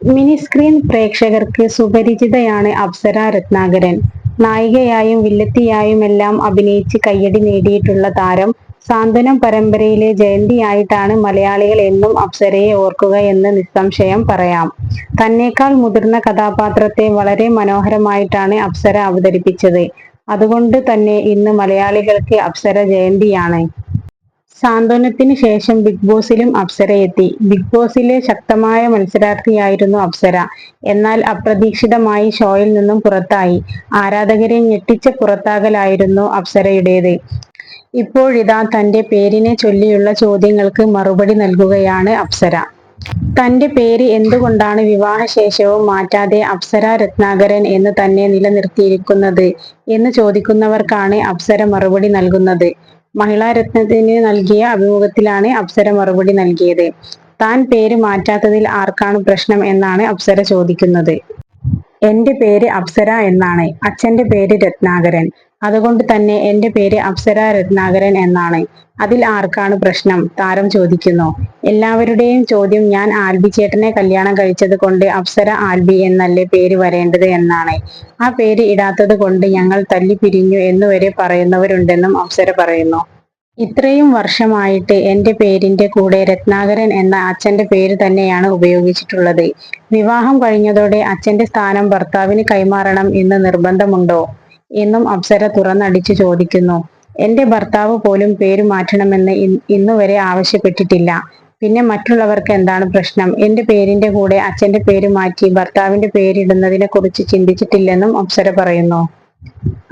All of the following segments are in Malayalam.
മിനി സ്ക്രീൻ പ്രേക്ഷകർക്ക് സുപരിചിതയാണ് അപ്സര രത്നാകരൻ. നായികയായും വില്ലത്തിയായും എല്ലാം അഭിനയിച്ച് കയ്യടി നേടിയിട്ടുള്ള താരം സാന്ത്വനം പരമ്പരയിലെ ജയന്തിയായിട്ടാണ് മലയാളികൾ എന്നും അപ്സരയെ ഓർക്കുക എന്ന് നിസ്സംശയം പറയാം. തന്നേക്കാൾ മുതിർന്ന കഥാപാത്രത്തെ വളരെ മനോഹരമായിട്ടാണ് അപ്സര അവതരിപ്പിച്ചത്. അതുകൊണ്ട് തന്നെ ഇന്ന് മലയാളികൾക്ക് അപ്സര ജയന്തിയാണ്. സാന്ത്വനത്തിന് ശേഷം ബിഗ് ബോസിലും അപ്സര എത്തി. ബിഗ് ബോസിലെ ശക്തമായ മത്സരാർത്ഥിയായിരുന്നു അപ്സര. എന്നാൽ അപ്രതീക്ഷിതമായി ഷോയിൽ നിന്നും പുറത്തായി. ആരാധകരെ ഞെട്ടിച്ച പുറത്താകലായിരുന്നു അപ്സരയുടേത്. ഇപ്പോഴിതാ തന്റെ പേരിനെ ചൊല്ലിയുള്ള ചോദ്യങ്ങൾക്ക് മറുപടി നൽകുകയാണ് അപ്സര. തന്റെ പേര് എന്തുകൊണ്ടാണ് വിവാഹശേഷവും മാറ്റാതെ അപ്സര രത്നാകരൻ എന്ന് തന്നെ നിലനിർത്തിയിരിക്കുന്നത് എന്ന് ചോദിക്കുന്നവർക്കാണ് അപ്സര മറുപടി നൽകുന്നത്. മഹിളാരത്നത്തിന് നൽകിയ അഭിമുഖത്തിലാണ് അപ്സര മറുപടി നൽകിയത്. താൻ പേര് മാറ്റാത്തതിൽ ആർക്കാണ് പ്രശ്നം എന്നാണ് അപ്സര ചോദിക്കുന്നത്. എന്റെ പേര് അപ്സര എന്നാണ്. അച്ഛന്റെ പേര് രത്നാകരൻ. അതുകൊണ്ട് തന്നെ എന്റെ പേര് അപ്സര രത്നാകരൻ എന്നാണ്. അതിൽ ആർക്കാണ് പ്രശ്നം? താരം ചോദിക്കുന്നു. എല്ലാവരുടെയും ചോദ്യം ഞാൻ ആൽബി ചേട്ടനെ കല്യാണം കഴിച്ചത് കൊണ്ട് അപ്സര ആൽബി എന്നല്ലേ പേര് വരേണ്ടത് എന്നാണ്. ആ പേര് ഇടാത്തത് കൊണ്ട് ഞങ്ങൾ തല്ലി പിരിഞ്ഞു എന്നുവരെ പറയുന്നവരുണ്ടെന്നും അപ്സര പറയുന്നു. ഇത്രയും വർഷമായിട്ട് എന്റെ പേരിന്റെ കൂടെ രത്നാകരൻ എന്ന അച്ഛന്റെ പേര് തന്നെയാണ് ഉപയോഗിച്ചിട്ടുള്ളത്. വിവാഹം കഴിഞ്ഞതോടെ അച്ഛന്റെ സ്ഥാനം ഭർത്താവിന് കൈമാറണം എന്ന് നിർബന്ധമുണ്ടോ? എന്നും അപ്സര തുറന്നടിച്ചു ചോദിക്കുന്നു. എന്റെ ഭർത്താവ് പോലും പേര് മാറ്റണമെന്ന് ഇന്നുവരെ ആവശ്യപ്പെട്ടിട്ടില്ല. പിന്നെ മറ്റുള്ളവർക്ക് എന്താണ് പ്രശ്നം? എന്റെ പേരിന്റെ കൂടെ അച്ഛന്റെ പേര് മാറ്റി ഭർത്താവിന്റെ പേരിടുന്നതിനെ കുറിച്ച് ചിന്തിച്ചിട്ടില്ലെന്നും അപ്സര പറയുന്നു.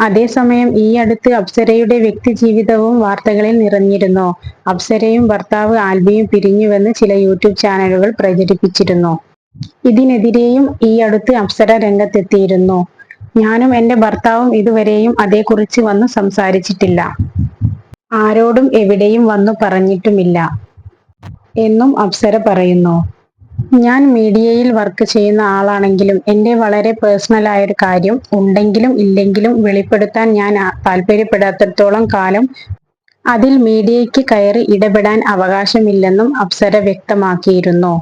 അതേസമയം ഈ അടുത്ത് അപ്സരയുടെ വ്യക്തിജീവിതവും വാർത്തകളിൽ നിറഞ്ഞിരുന്നു. അപ്സരയും ഭർത്താവ് ആൽബിയും പിരിഞ്ഞുവെന്ന് ചില യൂട്യൂബ് ചാനലുകൾ പ്രചരിപ്പിച്ചിരുന്നു. ഇതിനെതിരെയും ഈ അടുത്ത് അപ്സര രംഗത്തെത്തിയിരുന്നു. ഞാനും എന്റെ ഭർത്താവും ഇതുവരെയും അതേക്കുറിച്ച് വന്ന് സംസാരിച്ചിട്ടില്ല. ആരോടും എവിടെയും വന്നു പറഞ്ഞിട്ടുമില്ല. എന്നും അപ്സര പറയുന്നു. ഞാൻ മീഡിയയിൽ വർക്ക് ചെയ്യുന്ന ആളാണെങ്കിലും എന്റെ വളരെ പേഴ്സണൽ ആയ ഒരു കാര്യം ഉണ്ടെങ്കിലും ഇല്ലെങ്കിലും വെളിപ്പെടുത്താൻ ഞാൻ താല്പര്യപ്പെടാത്തിടത്തോളം കാലം അതിൽ മീഡിയയ്ക്ക് കയറി ഇടപെടാൻ അവകാശമില്ലെന്നും അപ്സര വ്യക്തമാക്കിയിരുന്നു.